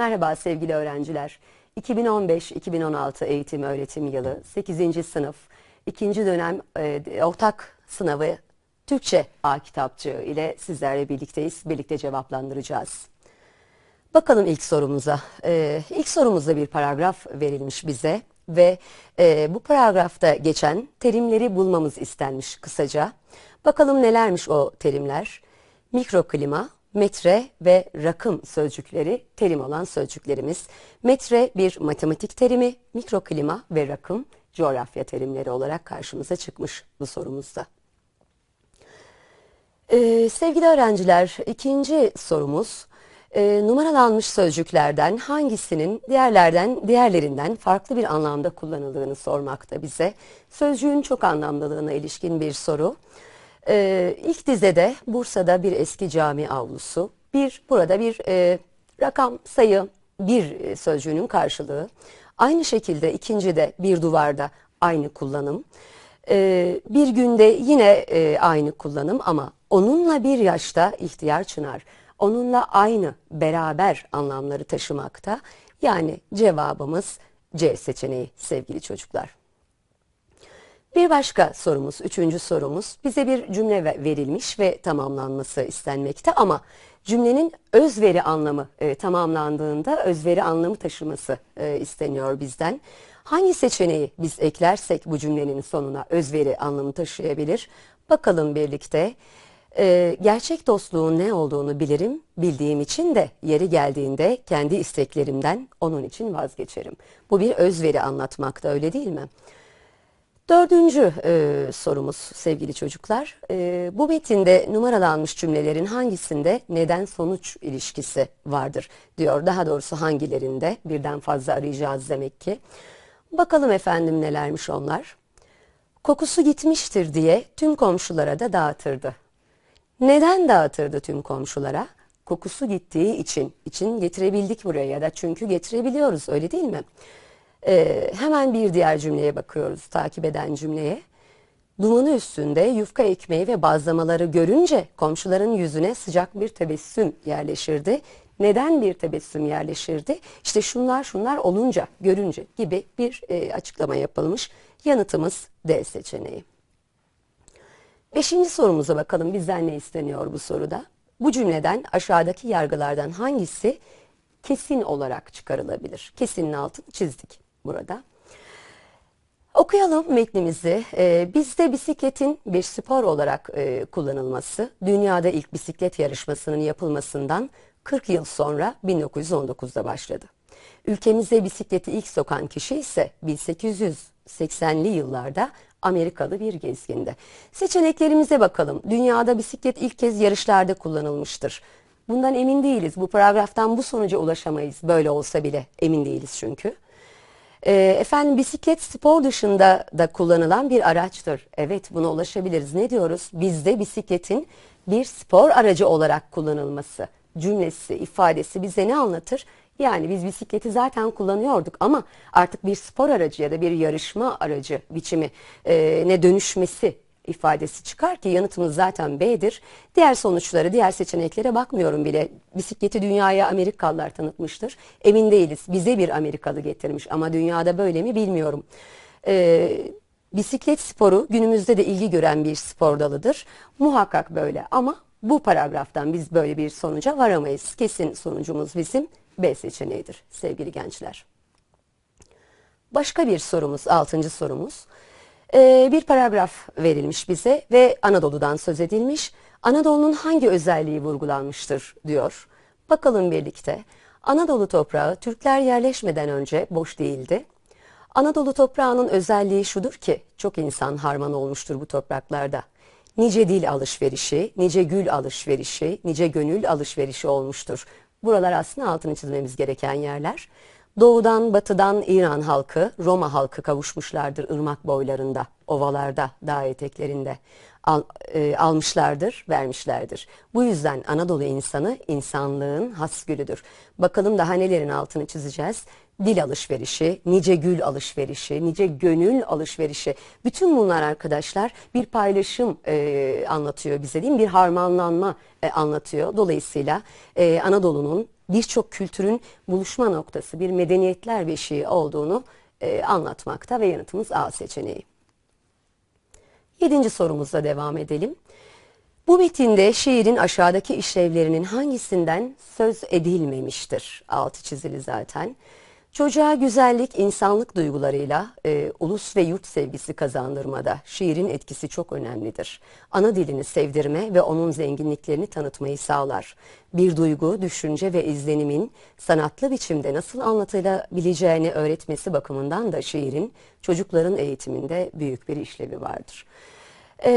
Merhaba sevgili öğrenciler. 2015-2016 eğitim öğretim yılı 8. sınıf 2. dönem e, ortak sınavı Türkçe A kitapçığı ile sizlerle birlikteyiz. Birlikte cevaplandıracağız. Bakalım ilk sorumuza. Ee, ilk sorumuzda bir paragraf verilmiş bize ve e, bu paragrafta geçen terimleri bulmamız istenmiş kısaca. Bakalım nelermiş o terimler? Mikroklima, metre ve rakım sözcükleri terim olan sözcüklerimiz. Metre bir matematik terimi, mikroklima ve rakım coğrafya terimleri olarak karşımıza çıkmış bu sorumuzda. Ee, sevgili öğrenciler, ikinci sorumuz e, numaralanmış sözcüklerden hangisinin diğerlerden diğerlerinden farklı bir anlamda kullanıldığını sormakta bize. Sözcüğün çok anlamlılığına ilişkin bir soru. Ee, ilk dizede Bursa'da bir eski cami avlusu. Bir burada bir e, rakam sayı bir sözcüğünün karşılığı. Aynı şekilde ikinci de bir duvarda aynı kullanım. Ee, bir günde yine e, aynı kullanım ama onunla bir yaşta ihtiyar çınar. Onunla aynı beraber anlamları taşımakta. Yani cevabımız C seçeneği sevgili çocuklar. Bir başka sorumuz, üçüncü sorumuz. Bize bir cümle verilmiş ve tamamlanması istenmekte ama cümlenin özveri anlamı e, tamamlandığında özveri anlamı taşıması e, isteniyor bizden. Hangi seçeneği biz eklersek bu cümlenin sonuna özveri anlamı taşıyabilir? Bakalım birlikte. E, gerçek dostluğun ne olduğunu bilirim, bildiğim için de yeri geldiğinde kendi isteklerimden onun için vazgeçerim. Bu bir özveri anlatmakta öyle değil mi? Dördüncü e, sorumuz sevgili çocuklar. E, bu metinde numaralanmış cümlelerin hangisinde neden sonuç ilişkisi vardır diyor. Daha doğrusu hangilerinde birden fazla arayacağız demek ki. Bakalım efendim nelermiş onlar. Kokusu gitmiştir diye tüm komşulara da dağıtırdı. Neden dağıtırdı tüm komşulara? Kokusu gittiği için. için getirebildik buraya ya da çünkü getirebiliyoruz öyle değil mi? Ee, hemen bir diğer cümleye bakıyoruz takip eden cümleye. Dumanı üstünde yufka ekmeği ve bazlamaları görünce komşuların yüzüne sıcak bir tebessüm yerleşirdi. Neden bir tebessüm yerleşirdi? İşte şunlar şunlar olunca, görünce gibi bir e, açıklama yapılmış. Yanıtımız D seçeneği. Beşinci sorumuza bakalım bizden ne isteniyor bu soruda? Bu cümleden aşağıdaki yargılardan hangisi kesin olarak çıkarılabilir? Kesinin altını çizdik burada. Okuyalım metnimizi. Ee, bizde bisikletin bir spor olarak e, kullanılması, dünyada ilk bisiklet yarışmasının yapılmasından 40 yıl sonra 1919'da başladı. Ülkemize bisikleti ilk sokan kişi ise 1880'li yıllarda Amerikalı bir gezgindi. Seçeneklerimize bakalım. Dünyada bisiklet ilk kez yarışlarda kullanılmıştır. Bundan emin değiliz. Bu paragraftan bu sonuca ulaşamayız. Böyle olsa bile emin değiliz çünkü. E, efendim bisiklet spor dışında da kullanılan bir araçtır. Evet buna ulaşabiliriz. Ne diyoruz? Bizde bisikletin bir spor aracı olarak kullanılması cümlesi, ifadesi bize ne anlatır? Yani biz bisikleti zaten kullanıyorduk ama artık bir spor aracı ya da bir yarışma aracı biçimi e, ne dönüşmesi ifadesi çıkar ki yanıtımız zaten B'dir. Diğer sonuçları, diğer seçeneklere bakmıyorum bile. Bisikleti dünyaya Amerikalılar tanıtmıştır. Emin değiliz. Bize bir Amerikalı getirmiş ama dünyada böyle mi bilmiyorum. Ee, bisiklet sporu günümüzde de ilgi gören bir spor dalıdır. Muhakkak böyle ama bu paragraftan biz böyle bir sonuca varamayız. Kesin sonucumuz bizim B seçeneğidir sevgili gençler. Başka bir sorumuz, altıncı sorumuz. Ee, bir paragraf verilmiş bize ve Anadolu'dan söz edilmiş. Anadolu'nun hangi özelliği vurgulanmıştır diyor. Bakalım birlikte. Anadolu toprağı Türkler yerleşmeden önce boş değildi. Anadolu toprağının özelliği şudur ki çok insan harman olmuştur bu topraklarda. Nice dil alışverişi, nice gül alışverişi, nice gönül alışverişi olmuştur. Buralar aslında altını çizmemiz gereken yerler. Doğudan, batıdan İran halkı, Roma halkı kavuşmuşlardır ırmak boylarında, ovalarda, dağ eteklerinde. Al, e, almışlardır, vermişlerdir. Bu yüzden Anadolu insanı insanlığın has gülüdür. Bakalım daha nelerin altını çizeceğiz. Dil alışverişi, nice gül alışverişi, nice gönül alışverişi. Bütün bunlar arkadaşlar bir paylaşım e, anlatıyor bize değil mi? Bir harmanlanma e, anlatıyor. Dolayısıyla e, Anadolu'nun birçok kültürün buluşma noktası, bir medeniyetler beşiği olduğunu e, anlatmakta ve yanıtımız A seçeneği. Yedinci sorumuzla devam edelim. Bu metinde şiirin aşağıdaki işlevlerinin hangisinden söz edilmemiştir? Altı çizili zaten. Çocuğa güzellik, insanlık duygularıyla e, ulus ve yurt sevgisi kazandırmada şiirin etkisi çok önemlidir. Ana dilini sevdirme ve onun zenginliklerini tanıtmayı sağlar. Bir duygu, düşünce ve izlenimin sanatlı biçimde nasıl anlatılabileceğini öğretmesi bakımından da şiirin çocukların eğitiminde büyük bir işlevi vardır. E,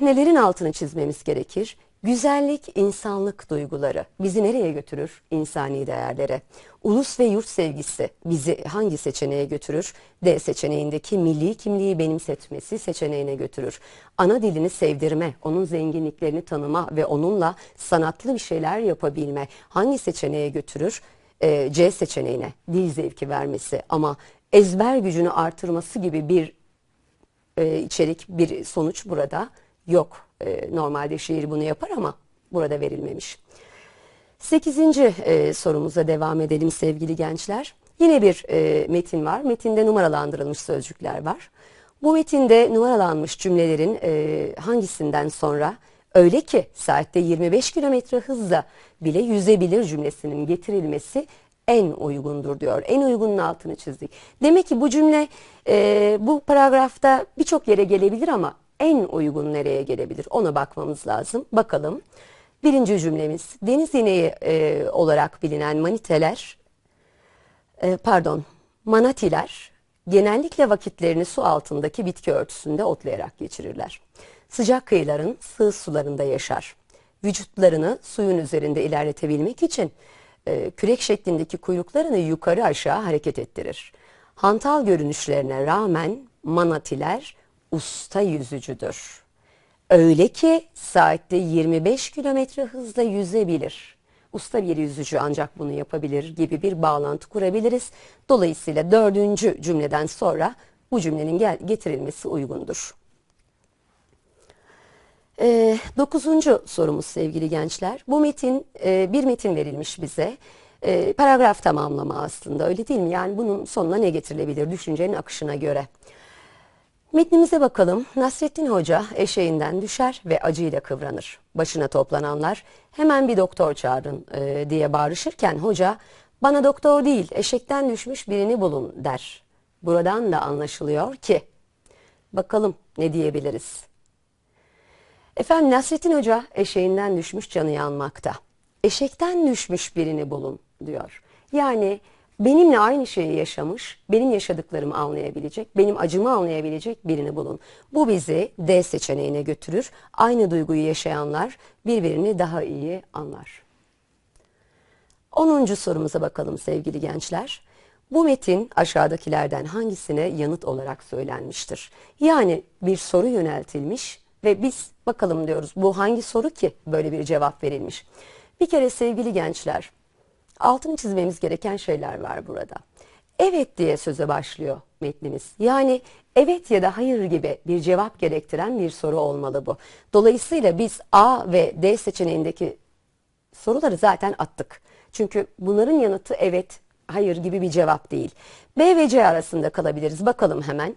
nelerin altını çizmemiz gerekir? Güzellik, insanlık duyguları bizi nereye götürür? İnsani değerlere. Ulus ve yurt sevgisi bizi hangi seçeneğe götürür? D seçeneğindeki milli kimliği benimsetmesi seçeneğine götürür. Ana dilini sevdirme, onun zenginliklerini tanıma ve onunla sanatlı bir şeyler yapabilme hangi seçeneğe götürür? Ee, C seçeneğine dil zevki vermesi ama ezber gücünü artırması gibi bir e, içerik, bir sonuç burada yok. E, normalde şiir bunu yapar ama burada verilmemiş. Sekizinci e, sorumuza devam edelim sevgili gençler. Yine bir e, metin var. Metinde numaralandırılmış sözcükler var. Bu metinde numaralanmış cümlelerin e, hangisinden sonra öyle ki saatte 25 kilometre hızla bile yüzebilir cümlesinin getirilmesi en uygundur diyor. En uygunun altını çizdik. Demek ki bu cümle e, bu paragrafta birçok yere gelebilir ama en uygun nereye gelebilir ona bakmamız lazım. Bakalım. Birinci cümlemiz deniz ineği e, olarak bilinen maniteler e, pardon manatiler genellikle vakitlerini su altındaki bitki örtüsünde otlayarak geçirirler. Sıcak kıyıların sığ sularında yaşar. Vücutlarını suyun üzerinde ilerletebilmek için e, kürek şeklindeki kuyruklarını yukarı aşağı hareket ettirir. Hantal görünüşlerine rağmen manatiler usta yüzücüdür. Öyle ki saatte 25 kilometre hızla yüzebilir. Usta bir yüzücü ancak bunu yapabilir gibi bir bağlantı kurabiliriz. Dolayısıyla dördüncü cümleden sonra bu cümlenin getirilmesi uygundur. E, dokuzuncu sorumuz sevgili gençler. Bu metin e, bir metin verilmiş bize. E, paragraf tamamlama aslında öyle değil mi? Yani bunun sonuna ne getirilebilir düşüncenin akışına göre. Metnimize bakalım. Nasrettin Hoca eşeğinden düşer ve acıyla kıvranır. Başına toplananlar hemen bir doktor çağırın e, diye bağırışırken hoca bana doktor değil eşekten düşmüş birini bulun der. Buradan da anlaşılıyor ki bakalım ne diyebiliriz. Efendim Nasrettin Hoca eşeğinden düşmüş canı yanmakta. Eşekten düşmüş birini bulun diyor. Yani benimle aynı şeyi yaşamış, benim yaşadıklarımı anlayabilecek, benim acımı anlayabilecek birini bulun. Bu bizi D seçeneğine götürür. Aynı duyguyu yaşayanlar birbirini daha iyi anlar. 10. sorumuza bakalım sevgili gençler. Bu metin aşağıdakilerden hangisine yanıt olarak söylenmiştir? Yani bir soru yöneltilmiş ve biz bakalım diyoruz bu hangi soru ki böyle bir cevap verilmiş. Bir kere sevgili gençler altını çizmemiz gereken şeyler var burada. Evet diye söze başlıyor metnimiz. Yani evet ya da hayır gibi bir cevap gerektiren bir soru olmalı bu. Dolayısıyla biz A ve D seçeneğindeki soruları zaten attık. Çünkü bunların yanıtı evet, hayır gibi bir cevap değil. B ve C arasında kalabiliriz. Bakalım hemen.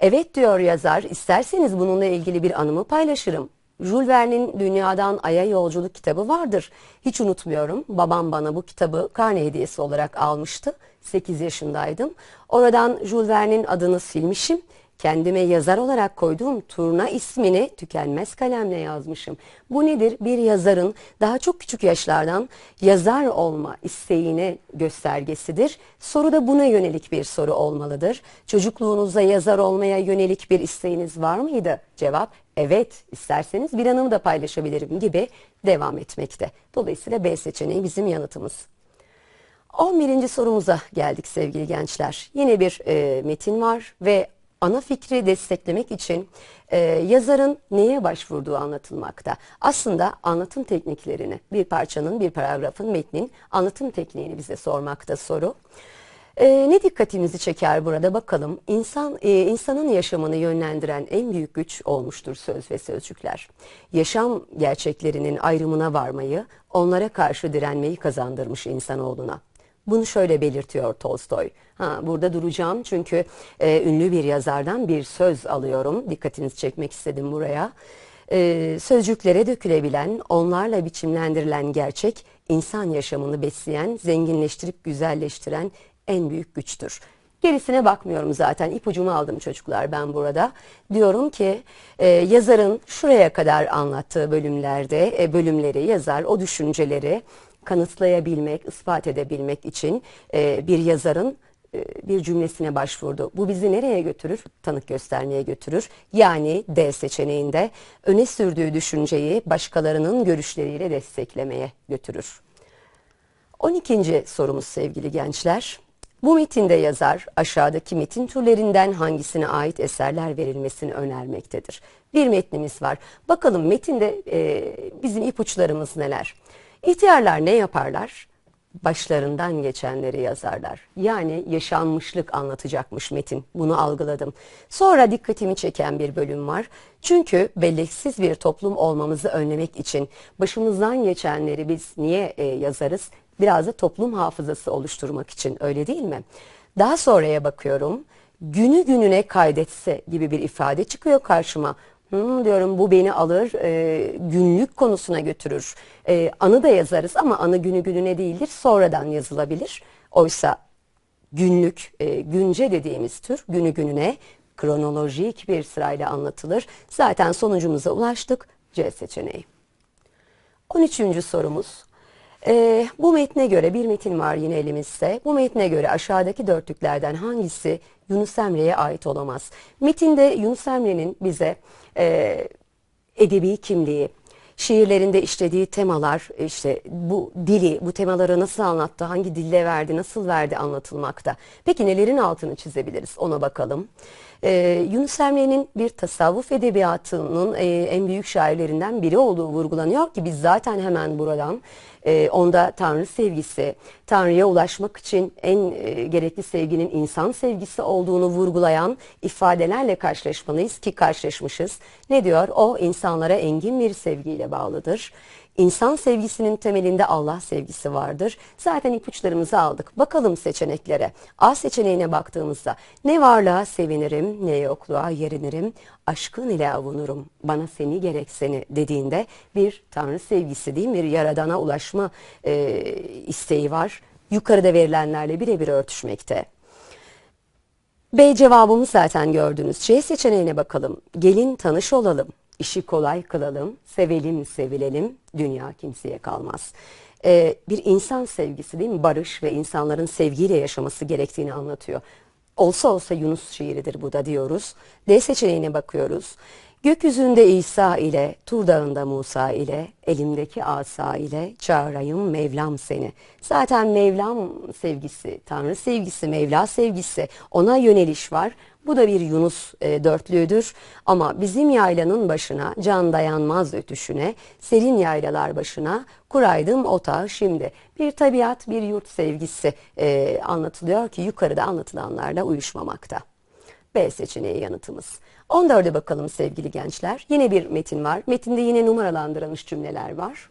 Evet diyor yazar, isterseniz bununla ilgili bir anımı paylaşırım. Jules Verne'in Dünyadan Ay'a Yolculuk kitabı vardır. Hiç unutmuyorum. Babam bana bu kitabı karne hediyesi olarak almıştı. 8 yaşındaydım. Oradan Jules Verne'in adını silmişim Kendime yazar olarak koyduğum turna ismini tükenmez kalemle yazmışım. Bu nedir? Bir yazarın daha çok küçük yaşlardan yazar olma isteğine göstergesidir. Soru da buna yönelik bir soru olmalıdır. Çocukluğunuzda yazar olmaya yönelik bir isteğiniz var mıydı? Cevap evet isterseniz bir anımı da paylaşabilirim gibi devam etmekte. Dolayısıyla B seçeneği bizim yanıtımız. 11. sorumuza geldik sevgili gençler. Yine bir e, metin var ve ana fikri desteklemek için e, yazarın neye başvurduğu anlatılmakta. Aslında anlatım tekniklerini bir parçanın, bir paragrafın, metnin anlatım tekniğini bize sormakta soru. Ee, ne dikkatimizi çeker burada bakalım. İnsan e, insanın yaşamını yönlendiren en büyük güç olmuştur söz ve sözcükler. Yaşam gerçeklerinin ayrımına varmayı, onlara karşı direnmeyi kazandırmış insanoğluna. Bunu şöyle belirtiyor Tolstoy. Ha, burada duracağım çünkü e, ünlü bir yazardan bir söz alıyorum. Dikkatinizi çekmek istedim buraya. E, sözcüklere dökülebilen, onlarla biçimlendirilen gerçek, insan yaşamını besleyen, zenginleştirip güzelleştiren en büyük güçtür. Gerisine bakmıyorum zaten. İpucumu aldım çocuklar ben burada. Diyorum ki e, yazarın şuraya kadar anlattığı bölümlerde e, bölümleri yazar o düşünceleri kanıtlayabilmek, ispat edebilmek için e, bir yazarın bir cümlesine başvurdu. Bu bizi nereye götürür? Tanık göstermeye götürür. Yani D seçeneğinde öne sürdüğü düşünceyi başkalarının görüşleriyle desteklemeye götürür. 12. sorumuz sevgili gençler. Bu metinde yazar aşağıdaki metin türlerinden hangisine ait eserler verilmesini önermektedir. Bir metnimiz var. Bakalım metinde e, bizim ipuçlarımız neler? İhtiyarlar ne yaparlar? Başlarından geçenleri yazarlar. Yani yaşanmışlık anlatacakmış metin. Bunu algıladım. Sonra dikkatimi çeken bir bölüm var. Çünkü belleksiz bir toplum olmamızı önlemek için başımızdan geçenleri biz niye e, yazarız? Biraz da toplum hafızası oluşturmak için öyle değil mi? Daha sonraya bakıyorum. Günü gününe kaydetse gibi bir ifade çıkıyor karşıma. Hmm, diyorum bu beni alır e, günlük konusuna götürür. E, anı da yazarız ama anı günü gününe değildir sonradan yazılabilir. Oysa günlük, e, günce dediğimiz tür günü gününe kronolojik bir sırayla anlatılır. Zaten sonucumuza ulaştık C seçeneği. 13. sorumuz. E, bu metne göre bir metin var yine elimizde. Bu metne göre aşağıdaki dörtlüklerden hangisi Yunus Emre'ye ait olamaz? Metinde Yunus Emre'nin bize e, edebi kimliği, şiirlerinde işlediği temalar, işte bu dili, bu temaları nasıl anlattı, hangi dille verdi, nasıl verdi anlatılmakta. Peki nelerin altını çizebiliriz ona bakalım. Ee, Yunus Emre'nin bir tasavvuf edebiyatının e, en büyük şairlerinden biri olduğu vurgulanıyor ki biz zaten hemen buradan e, onda Tanrı sevgisi, Tanrı'ya ulaşmak için en e, gerekli sevginin insan sevgisi olduğunu vurgulayan ifadelerle karşılaşmalıyız ki karşılaşmışız. Ne diyor? O insanlara engin bir sevgiyle bağlıdır. İnsan sevgisinin temelinde Allah sevgisi vardır. Zaten ipuçlarımızı aldık. Bakalım seçeneklere. A seçeneğine baktığımızda ne varlığa sevinirim, ne yokluğa yerinirim, aşkın ile avunurum, bana seni gerek seni dediğinde bir tanrı sevgisi değil mi? Bir yaradana ulaşma e, isteği var. Yukarıda verilenlerle birebir örtüşmekte. B cevabımız zaten gördünüz. C seçeneğine bakalım. Gelin tanış olalım işi kolay kılalım, sevelim sevilelim, dünya kimseye kalmaz. Ee, bir insan sevgisi değil mi? Barış ve insanların sevgiyle yaşaması gerektiğini anlatıyor. Olsa olsa Yunus şiiridir bu da diyoruz. D seçeneğine bakıyoruz. Gökyüzünde İsa ile, Tur Dağı'nda Musa ile, elimdeki asa ile çağırayım Mevlam seni. Zaten Mevlam sevgisi, Tanrı sevgisi, Mevla sevgisi ona yöneliş var. Bu da bir Yunus e, dörtlüğüdür ama bizim yaylanın başına can dayanmaz ötüşüne, serin yaylalar başına kuraydım otağı şimdi. Bir tabiat, bir yurt sevgisi e, anlatılıyor ki yukarıda anlatılanlarla uyuşmamakta. B seçeneği yanıtımız. 14'e bakalım sevgili gençler. Yine bir metin var. Metinde yine numaralandırılmış cümleler var.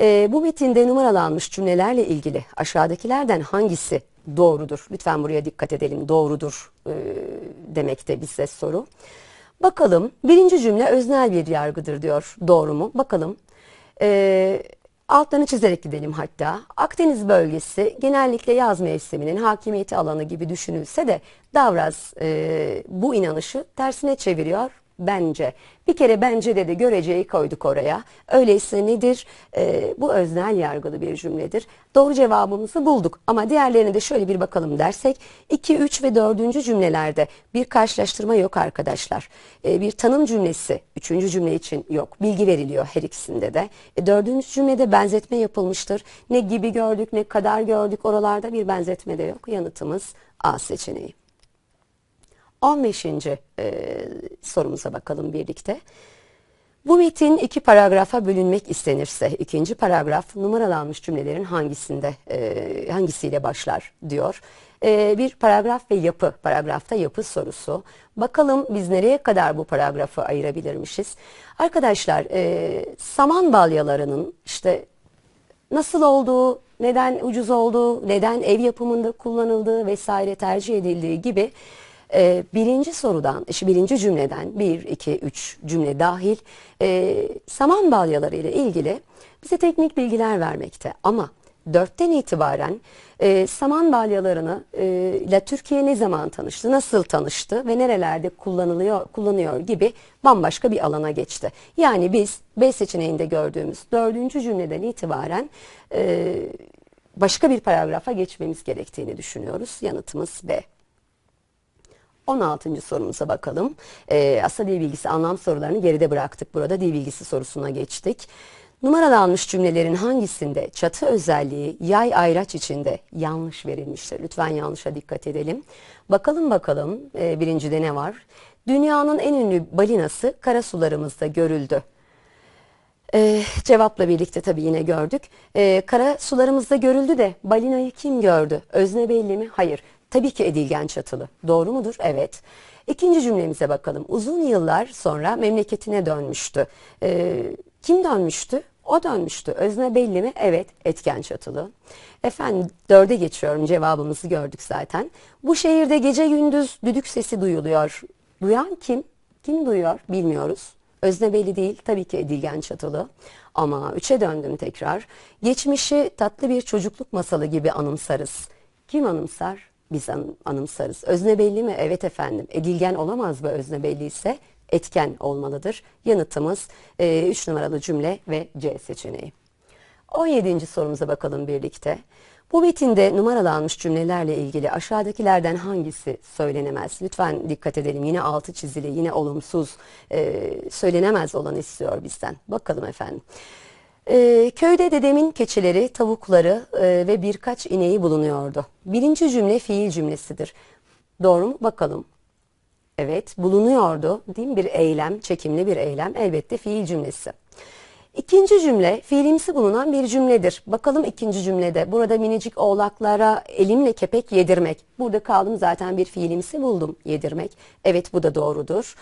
E, bu metinde numaralanmış cümlelerle ilgili aşağıdakilerden hangisi doğrudur? Lütfen buraya dikkat edelim. Doğrudur e, demekte bize soru. Bakalım birinci cümle öznel bir yargıdır diyor. Doğru mu? Bakalım. E, altlarını çizerek gidelim hatta. Akdeniz bölgesi genellikle yaz mevsiminin hakimiyeti alanı gibi düşünülse de Davraz e, bu inanışı tersine çeviriyor bence. Bir kere bence dedi göreceği koyduk oraya. Öyleyse nedir? Ee, bu öznel yargılı bir cümledir. Doğru cevabımızı bulduk. Ama diğerlerine de şöyle bir bakalım dersek 2, 3 ve 4. cümlelerde bir karşılaştırma yok arkadaşlar. Ee, bir tanım cümlesi 3. cümle için yok. Bilgi veriliyor her ikisinde de. E, 4. cümlede benzetme yapılmıştır. Ne gibi gördük ne kadar gördük oralarda bir benzetme de yok. Yanıtımız A seçeneği. 15. E, sorumuza bakalım birlikte. Bu metin iki paragrafa bölünmek istenirse ikinci paragraf numaralanmış cümlelerin hangisinde e, hangisiyle başlar diyor. E, bir paragraf ve yapı, paragrafta yapı sorusu. Bakalım biz nereye kadar bu paragrafı ayırabilirmişiz? Arkadaşlar e, saman balyalarının işte nasıl olduğu, neden ucuz olduğu, neden ev yapımında kullanıldığı vesaire tercih edildiği gibi e, birinci sorudan, birinci cümleden bir, iki, üç cümle dahil e, saman balyaları ile ilgili bize teknik bilgiler vermekte. Ama dörtten itibaren e, saman balyalarını e, ile Türkiye ne zaman tanıştı, nasıl tanıştı ve nerelerde kullanılıyor, kullanıyor gibi bambaşka bir alana geçti. Yani biz B seçeneğinde gördüğümüz dördüncü cümleden itibaren e, başka bir paragrafa geçmemiz gerektiğini düşünüyoruz. Yanıtımız B. 16. sorumuza bakalım. E, aslında dil bilgisi anlam sorularını geride bıraktık. Burada dil bilgisi sorusuna geçtik. Numaralanmış cümlelerin hangisinde çatı özelliği yay ayraç içinde yanlış verilmiştir? Lütfen yanlışa dikkat edelim. Bakalım bakalım e, birincide ne var? Dünyanın en ünlü balinası kara sularımızda görüldü. Ee, cevapla birlikte tabii yine gördük. Ee, kara sularımızda görüldü de balinayı kim gördü? Özne belli mi? Hayır. Tabii ki Edilgen Çatılı. Doğru mudur? Evet. İkinci cümlemize bakalım. Uzun yıllar sonra memleketine dönmüştü. Ee, kim dönmüştü? O dönmüştü. Özne belli mi? Evet. Etken Çatılı. Efendim dörde geçiyorum. Cevabımızı gördük zaten. Bu şehirde gece gündüz düdük sesi duyuluyor. Duyan kim? Kim duyuyor? Bilmiyoruz. Özne belli değil. Tabii ki Edilgen Çatılı. Ama üçe döndüm tekrar. Geçmişi tatlı bir çocukluk masalı gibi anımsarız. Kim anımsar? Biz anımsarız. Özne belli mi? Evet efendim. Edilgen olamaz mı özne belli ise? Etken olmalıdır. Yanıtımız 3 e, numaralı cümle ve C seçeneği. 17. sorumuza bakalım birlikte. Bu metinde numaralanmış cümlelerle ilgili aşağıdakilerden hangisi söylenemez? Lütfen dikkat edelim. Yine altı çizili, yine olumsuz e, söylenemez olan istiyor bizden. Bakalım efendim. E, köyde dedemin keçileri, tavukları e, ve birkaç ineği bulunuyordu. Birinci cümle fiil cümlesidir. Doğru mu? Bakalım. Evet, bulunuyordu. Değil mi? Bir eylem, çekimli bir eylem. Elbette fiil cümlesi. İkinci cümle fiilimsi bulunan bir cümledir. Bakalım ikinci cümlede burada minicik oğlaklara elimle kepek yedirmek. Burada kaldım zaten bir fiilimsi buldum yedirmek. Evet bu da doğrudur.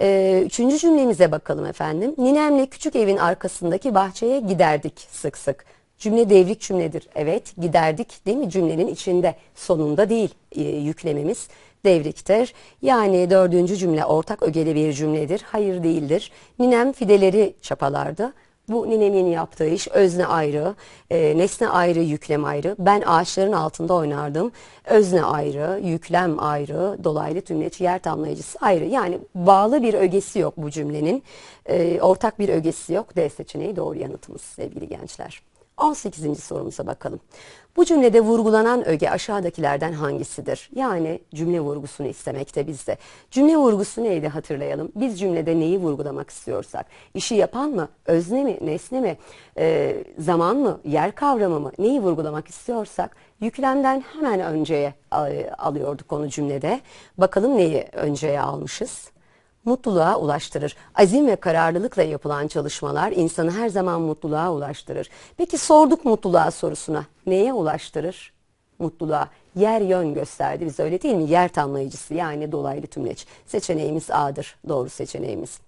Ee, üçüncü cümlemize bakalım efendim. Ninemle küçük evin arkasındaki bahçeye giderdik sık sık. Cümle devrik cümledir. Evet giderdik değil mi cümlenin içinde sonunda değil e, yüklememiz devriktir. Yani dördüncü cümle ortak ögeli bir cümledir. Hayır değildir. Ninem fideleri çapalardı. Bu ninemin yaptığı iş özne ayrı, e, nesne ayrı, yüklem ayrı. Ben ağaçların altında oynardım. Özne ayrı, yüklem ayrı, dolaylı tümleç, yer tamlayıcısı ayrı. Yani bağlı bir ögesi yok bu cümlenin. E, ortak bir ögesi yok. D seçeneği doğru yanıtımız sevgili gençler. 18. sorumuza bakalım. Bu cümlede vurgulanan öge aşağıdakilerden hangisidir? Yani cümle vurgusunu istemekte bizde. Cümle vurgusu neydi hatırlayalım. Biz cümlede neyi vurgulamak istiyorsak. İşi yapan mı? Özne mi? Nesne mi? E, zaman mı? Yer kavramı mı? Neyi vurgulamak istiyorsak yüklemden hemen önceye alıyorduk onu cümlede. Bakalım neyi önceye almışız? Mutluluğa ulaştırır. Azim ve kararlılıkla yapılan çalışmalar insanı her zaman mutluluğa ulaştırır. Peki sorduk mutluluğa sorusuna. Neye ulaştırır? Mutluluğa. Yer yön gösterdi biz öyle değil mi? Yer tamlayıcısı yani dolaylı tümleç. Seçeneğimiz A'dır. Doğru seçeneğimiz.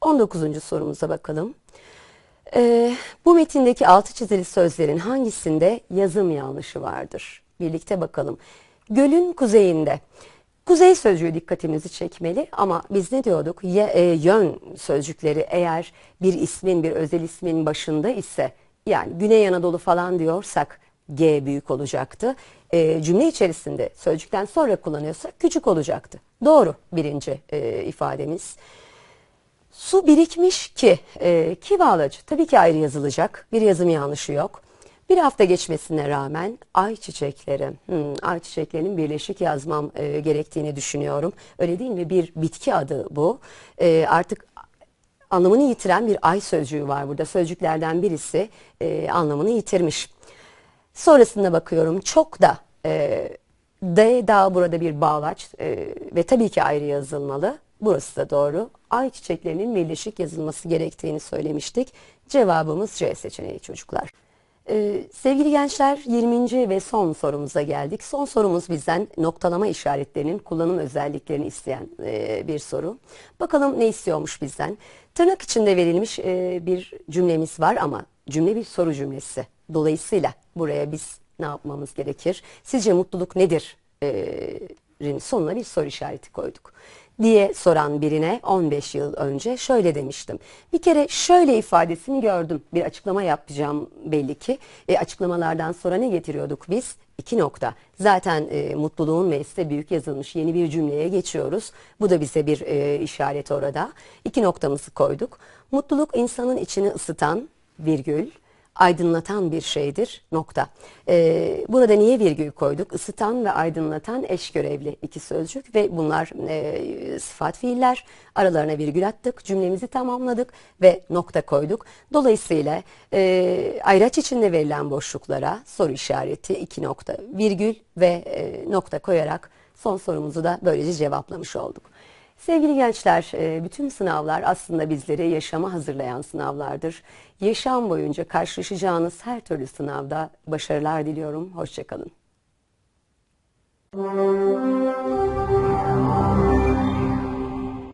19. sorumuza bakalım. Ee, bu metindeki altı çizili sözlerin hangisinde yazım yanlışı vardır? Birlikte bakalım. Gölün kuzeyinde Kuzey sözcüğü dikkatimizi çekmeli ama biz ne diyorduk? Ye, e, yön sözcükleri eğer bir ismin, bir özel ismin başında ise yani Güney Anadolu falan diyorsak G büyük olacaktı. E, cümle içerisinde sözcükten sonra kullanıyorsak küçük olacaktı. Doğru birinci e, ifademiz. Su birikmiş ki, e, ki bağlacı tabii ki ayrı yazılacak. Bir yazım yanlışı yok. Bir hafta geçmesine rağmen ay çiçekleri, hmm, ay çiçeklerinin birleşik yazmam e, gerektiğini düşünüyorum. Öyle değil mi? Bir bitki adı bu. E, artık anlamını yitiren bir ay sözcüğü var burada. Sözcüklerden birisi e, anlamını yitirmiş. Sonrasında bakıyorum çok da e, D daha burada bir bağlaç e, ve tabii ki ayrı yazılmalı. Burası da doğru. Ay çiçeklerinin birleşik yazılması gerektiğini söylemiştik. Cevabımız C seçeneği çocuklar. Ee, sevgili gençler 20. ve son sorumuza geldik. Son sorumuz bizden noktalama işaretlerinin kullanım özelliklerini isteyen e, bir soru. Bakalım ne istiyormuş bizden. Tırnak içinde verilmiş e, bir cümlemiz var ama cümle bir soru cümlesi. Dolayısıyla buraya biz ne yapmamız gerekir? Sizce mutluluk nedir? E, sonuna bir soru işareti koyduk diye soran birine 15 yıl önce şöyle demiştim. Bir kere şöyle ifadesini gördüm. Bir açıklama yapacağım belli ki. E, açıklamalardan sonra ne getiriyorduk biz? İki nokta. Zaten e, mutluluğun M'si büyük yazılmış yeni bir cümleye geçiyoruz. Bu da bize bir e, işaret orada. İki noktamızı koyduk. Mutluluk insanın içini ısıtan virgül aydınlatan bir şeydir. Nokta. Ee, burada niye virgül koyduk? Isıtan ve aydınlatan eş görevli iki sözcük ve bunlar e, sıfat fiiller. Aralarına virgül attık, cümlemizi tamamladık ve nokta koyduk. Dolayısıyla e, ayraç içinde verilen boşluklara soru işareti iki nokta virgül ve e, nokta koyarak son sorumuzu da böylece cevaplamış olduk. Sevgili gençler, e, bütün sınavlar aslında bizleri yaşama hazırlayan sınavlardır. Yaşam boyunca karşılaşacağınız her türlü sınavda başarılar diliyorum. Hoşçakalın.